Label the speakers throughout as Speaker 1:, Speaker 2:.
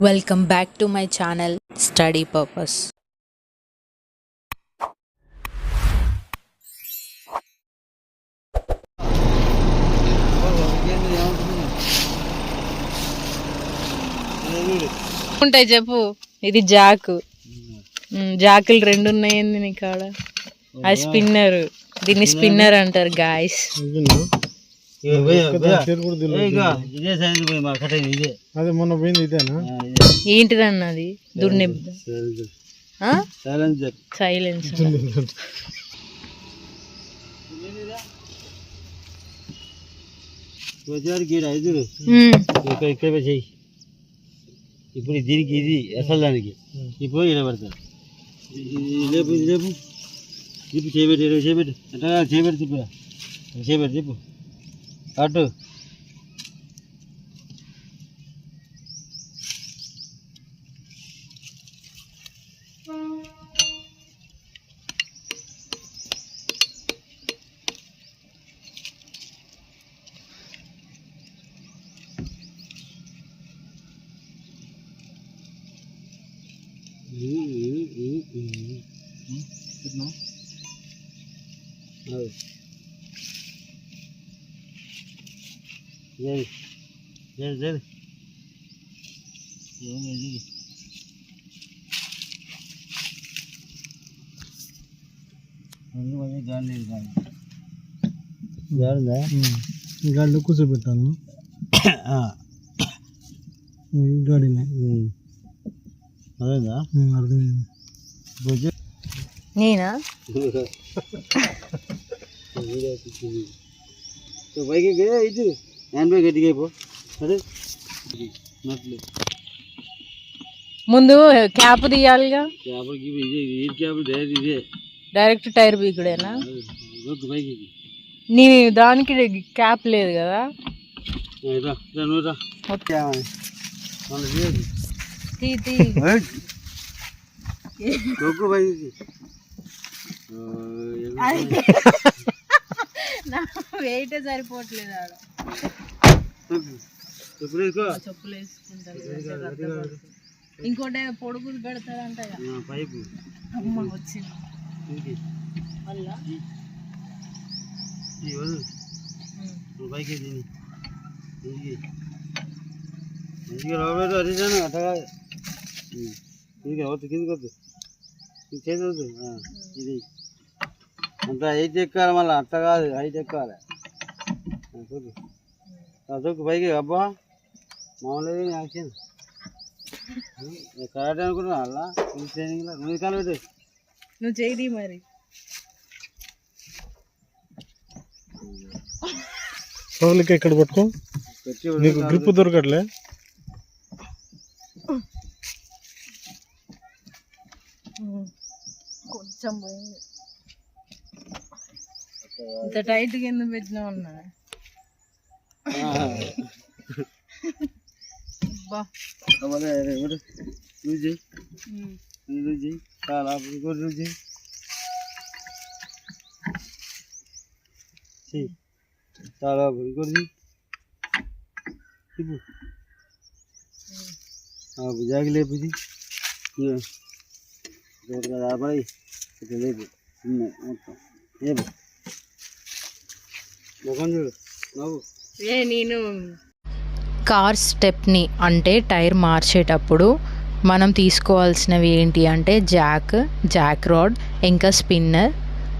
Speaker 1: Welcome back to my channel Study Purpose. ఉంటాయి చెప్పు? ఇది జాక్. జాకులు రెండు ఉన్నాయండి నీ కాడ అది స్పిన్నర్. దీన్ని స్పిన్నర్ అంటారు గాయస్
Speaker 2: ఇదే సైజు మా ఇదే
Speaker 3: అదే మొన్న పోయింది ఇదేనా?
Speaker 1: దుర్ని
Speaker 2: సైలెన్సర్ ఇక్కడ పోయి చెయ్యి. ఇప్పుడు దీనికి ఇది అసలు దానికి. ఇప్పుడు ఇలా పెడతారు ఇది లేపు ఇది లేపు. తిప్పు చేయబెట్టి తిప్పు అటు đó, ừ ừ ừ Mm-hmm. Mm-hmm. Mm-hmm. Mm-hmm. అది. జరి జరి జరి ఏం లేదు ఇది. అన్ని కొంచెం గాలి లేదు గాలి. గాలిందా?
Speaker 3: ఈ గాడిలో కూర్చోబెట్టాను
Speaker 2: ఆ.
Speaker 3: ఈ గాడిలో
Speaker 2: ఉమ్. అదేందా
Speaker 3: ఉమ్, అర్థమైంది
Speaker 2: బొజ్జు
Speaker 1: నేనా
Speaker 2: పైకి ఇటు హ్యాండ్ బ్యాగ్ గట్టిగా అయిపో అదే నట్లు
Speaker 1: ముందు క్యాప్ తీయాలిగా
Speaker 2: ఇదే ఈ క్యాబ్ డైరెక్ట్ ఇదే.
Speaker 1: డైరెక్ట్ టైర్ బీకుడేనా నీ దానికి క్యాప్ లేదు కదా. వెయిట్ సరిపోవట్లేదు ఆడ. ఇంకోటి పొడుగులు పెడతారంట
Speaker 2: ఆ, పైపు.
Speaker 1: అమ్మ వచ్చింది
Speaker 2: పైకి అడిగాను అట్లా ఉమ్. కిందికి వద్దు. ఇది చేతి ఇది. అంత హైట్ ఎక్కాలి మళ్ళీ అట్ట కాదు హైట్ ఎక్కాలి. దొక్కు పైకి అబ్బా మామూలుగా యాక్షన్. కరాటే అనుకున్నా అలా? ట్రైనింగ్లో రెండు కాలు పెట్టు
Speaker 1: నువ్వు చేయి మరి.
Speaker 3: పబ్లిక్ ఇక్కడ పట్టుకో?
Speaker 2: పెట్టి
Speaker 3: నీకు గ్రిప్ దొరకట్లే?
Speaker 1: కొంచెం పోయింది. ఇంత టైట్గా ఎందుకు పెట్టినావు అన్నా? అబ్బా
Speaker 2: అవ్వలే ఎవరు నువ్వు చేయి నువ్వు చేయి చాలా ఇంకోటి నువ్వు చేయి చెయ్యి చాలా ఇంకోటి చెయ్యి ఇప్పు జాగి లేపుది ఒకటి కదా ఆపడి ఇట్లా లేపు ఉన్నాయి మొత్తం
Speaker 1: ఏ నేను కార్ స్టెప్ని అంటే టైర్ మార్చేటప్పుడు మనం తీసుకోవాల్సినవి ఏంటి అంటే జాక్ జాక్ రాడ్ ఇంకా స్పిన్నర్.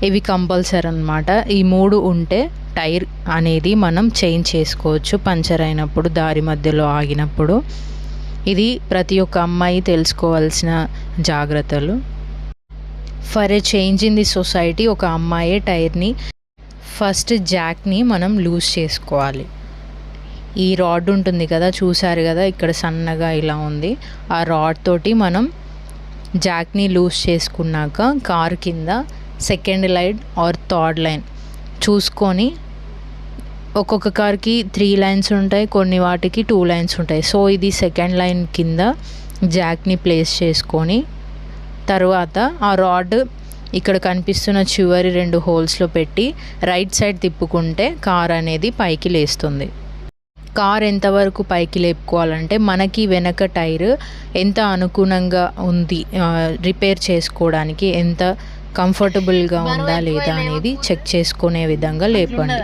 Speaker 1: ఇవి కంపల్సరీ అనమాట ఈ మూడు ఉంటే టైర్ అనేది మనం చేంజ్ చేసుకోవచ్చు పంచర్ అయినప్పుడు దారి మధ్యలో ఆగినప్పుడు. ఇది ప్రతి ఒక్క అమ్మాయి తెలుసుకోవాల్సిన జాగ్రత్తలు. For a change in the society ఒక అమ్మాయి టైర్ని ఫస్ట్ జాక్ని మనం లూజ్ చేసుకోవాలి. ఈ రాడ్ ఉంటుంది కదా చూసారు కదా ఇక్కడ సన్నగా ఇలా ఉంది. ఆ రాడ్ తోటి మనం జాక్ని లూజ్ చేసుకున్నాక కార్ కింద second line or third line చూసుకొని ఒక్కొక్క కార్కి త్రీ లైన్స్ ఉంటాయి కొన్ని వాటికి టూ లైన్స్ ఉంటాయి. సో ఇది సెకండ్ లైన్ కింద జాక్ని ప్లేస్ చేసుకొని తర్వాత ఆ రాడ్ ఇక్కడ కనిపిస్తున్న చివరి రెండు హోల్స్లో పెట్టి రైట్ సైడ్ తిప్పుకుంటే కార్ అనేది పైకి లేస్తుంది. కార్ ఎంతవరకు పైకి లేపుకోవాలంటే మనకి వెనక టైర్ ఎంత అనుగుణంగా ఉంది రిపేర్ చేసుకోవడానికి ఎంత కంఫర్టబుల్గా ఉందా లేదా అనేది చెక్ చేసుకునే విధంగా లేపండి.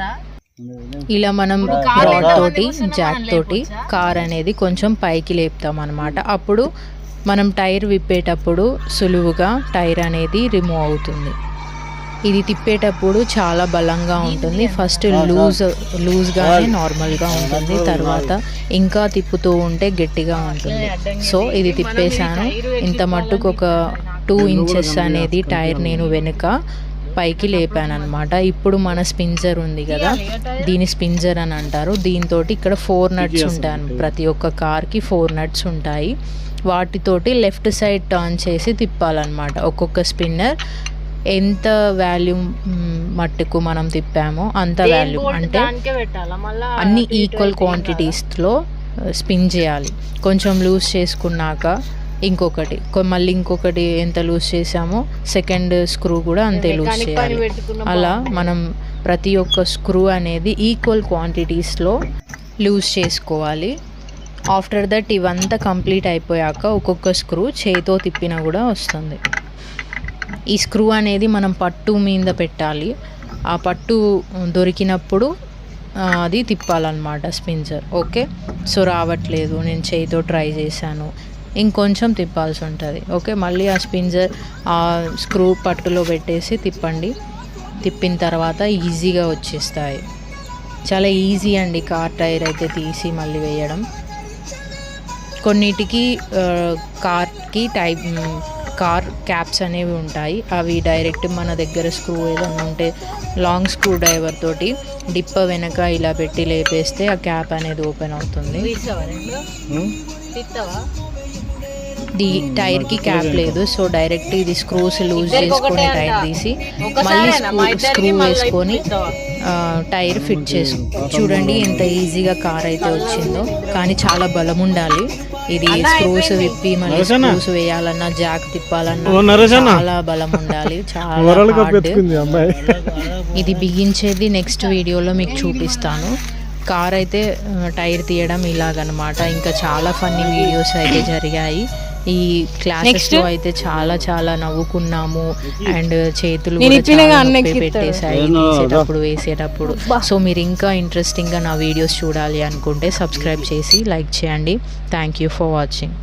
Speaker 1: ఇలా మనం రాడ్ తోటి జాక్ తోటి కార్ అనేది కొంచెం పైకి లేపుతాం అనమాట అప్పుడు మనం టైర్ విప్పేటప్పుడు సులువుగా టైర్ అనేది రిమూవ్ అవుతుంది. ఇది తిప్పేటప్పుడు చాలా బలంగా ఉంటుంది. ఫస్ట్ లూజ్ లూజ్గానే నార్మల్గా ఉంటుంది. తర్వాత ఇంకా తిప్పుతూ ఉంటే గట్టిగా ఉంటుంది. సో ఇది తిప్పేశాను. ఇంత మట్టుకు ఒక టూ ఇంచెస్ అనేది టైర్ నేను వెనుక పైకి లేపాను అనమాట ఇప్పుడు మన స్పిన్జర్ ఉంది కదా దీని స్పిన్జర్ అని అంటారు. దీంతో ఇక్కడ ఫోర్ నట్స్ ఉంటాయి ప్రతి ఒక్క కార్కి ఫోర్ నట్స్ ఉంటాయి. వాటితోటి లెఫ్ట్ సైడ్ టర్న్ చేసి తిప్పాలన్నమాట. ఒక్కొక్క స్పిన్నర్ ఎంత వాల్యూమ్ మట్టుకు మనం తిప్పామో అంత వాల్యూమ్ అంటే అన్ని ఈక్వల్ క్వాంటిటీస్లో స్పిన్ చేయాలి. కొంచెం లూజ్ చేసుకున్నాక ఇంకొకటి. మళ్ళీ ఇంకొకటి ఎంత లూజ్ చేసామో సెకండ్ స్క్రూ కూడా అంతే లూజ్ చేయాలి. అలా మనం ప్రతి ఒక్క స్క్రూ అనేది ఈక్వల్ క్వాంటిటీస్లో లూజ్ చేసుకోవాలి. ఆఫ్టర్ దట్ ఇవంతా కంప్లీట్ అయిపోయాక ఒక్కొక్క స్క్రూ చేతితో తిప్పినా కూడా వస్తుంది. ఈ స్క్రూ అనేది మనం పట్టు మీద పెట్టాలి. ఆ పట్టు దొరికినప్పుడు అది తిప్పాలన్నమాట స్పిన్జర్ ఓకే? సో రావట్లేదు. నేను చేయితో ట్రై చేశాను. ఇంకొంచెం తిప్పాల్సి ఉంటుంది. ఓకే? మళ్ళీ ఆ స్పిన్జర్ ఆ స్క్రూ పట్టులో పెట్టేసి తిప్పండి. తిప్పిన తర్వాత ఈజీగా వచ్చేస్తాయి. చాలా ఈజీ అండి. కార్ టైర్ అయితే తీసి మళ్ళీ వేయడం. కొన్నిటికి కార్కి టైప్ కార్ క్యాప్స్ అనేవి ఉంటాయి. అవి డైరెక్ట్ మన దగ్గర స్క్రూ ఏదైనా ఉంటే లాంగ్ స్క్రూ డ్రైవర్ తోటి డిప్ప వెనక ఇలా పెట్టి లేపేస్తే ఆ క్యాప్ అనేది ఓపెన్ అవుతుంది. ది టైర్కి క్యాప్ లేదు. సో డైరెక్ట్ ఇది స్క్రూస్ లూజ్ చేసుకొని టైర్ తీసి మళ్ళీ స్క్రూ వేసుకొని టైర్ ఫిట్ చేసు చూడండి ఎంత ఈజీగా కార్ అయితే వచ్చిందో. కానీ చాలా బలం ఉండాలి. ఇది స్క్రూస్ విప్పి మళ్ళీ స్క్రూస్ వేయాలన్నా జాక్ తిప్పాలన్నా చాలా బలం ఉండాలి. చాలా ఇది బిగించేది నెక్స్ట్ వీడియోలో మీకు చూపిస్తాను. కార్ అయితే టైర్ తీయడం ఇలాగనమాట. ఇంకా చాలా ఫన్నీ వీడియోస్ అయితే జరిగాయి. ఈ క్లాసెస్లో అయితే చాలా చాలా నవ్వుకున్నాము. అండ్ చేతులు పెట్టేశాయి. తీసేటప్పుడు వేసేటప్పుడు సో మీరు ఇంకా ఇంట్రెస్టింగ్గా నా వీడియోస్ చూడాలి అనుకుంటే సబ్స్క్రైబ్ చేసి లైక్ చేయండి. Thank you for watching